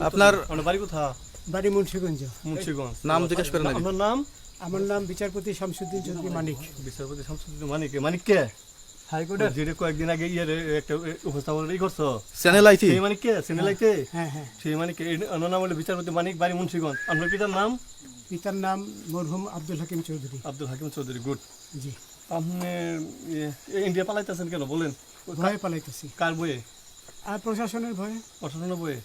আপনার- আপনার বাড়ি কোথা বাড়ি মুন্সিগঞ্জ। মুন্সিগঞ্জ। নাম জিজ্ঞেস করেন। আপনার নাম আমার নাম বিচারপতি শামসুদ্দিন চৌধুরী মানিক। বিচারপতি শামসুদ্দিন মানিক। মানিক কে? হাইকোর্টের যেটা কয়েকদিন আগে একটা উপস্থাপন ই করছ? চ্যানেল আইথি সেই মানিক কে? সিনেলাইতে হ্যাঁ হ্যাঁ সেই মানিক অন্য নাম হলো বিচারপতি মানিক বাড়ি মুন্সিগঞ্জ। আপনার পিতার নাম? পিতার নাম মরহুম আব্দুল হাকিম চৌধুরী। আব্দুল হাকিম চৌধুরী গুড। জি। আপনি ইন্ডিয়া পালাইতেছেন কেন? বলেন। ভয়ে পালাইতেছি। কার বইয়ে আর প্রশাসনের ভয়ে? প্রশাসনের বইয়ে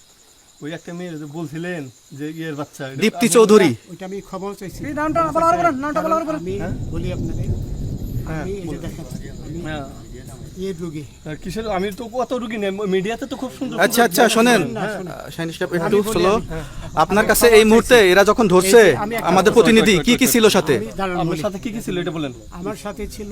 ওই একটা মেয়ে যে বলছিলেন যে ইয়ের বাচ্চা দীপ্তি চৌধুরী। ওইটা আমি খবর চাইছি। নামটা বলার করেন নামটা বলার কারণ আমি বলি আপনাদের আমি এই যে দেখাচ্ছি আমি হ্যাঁ। তো কত রুগী নেই মিডিয়াতে তো খুব সুন্দর আচ্ছা আচ্ছা শোনেন। একটু স্লো আপনার কাছে এই মুহূর্তে এরা যখন ধরছে এই আমাদের প্রতিনিধি কি কি ছিল সাথে? আমি দাঁড়ান আপনার বলি। সাথে কি কি ছিল এটা বলেন। আমার সাথে ছিল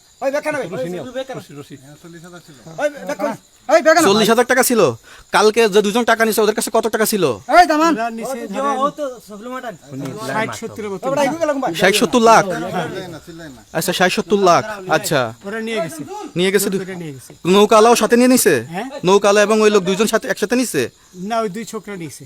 ওই বেকান চল্লিশ হাজার টাকা ছিল। কালকে যে দুজন টাকা নিছে ওদের কাছে কত টাকা ছিল? ষাট সত্তর লাখ? আচ্ছা ষাট সত্তর লাখ। আচ্ছা। ওরা নিয়ে গেছে। নিয়ে গেছে দু- ওরা নিয়ে গেছে। নৌকালাও সাথে নিয়ে নিছে? হ্যাঁ? নৌকালা এবং ওই লোক দুইজন সাথে একসাথে নিছে? না ওই দুই ছোকরা নিয়েছে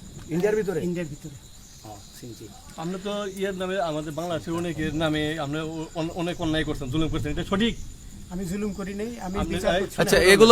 ইন্ডিয়ার ভিতরে? ইন্ডিয়ার ভিতরে। আমরা তো ইয়ের নামে আমাদের বাংলাদেশের অনেকের নামে আমরা অনেক অন্যায় করছেন জুলুম করছেন এটা সঠিক? আমি জুলুম করি নাই আমি আপনি-। আচ্ছা এগুলো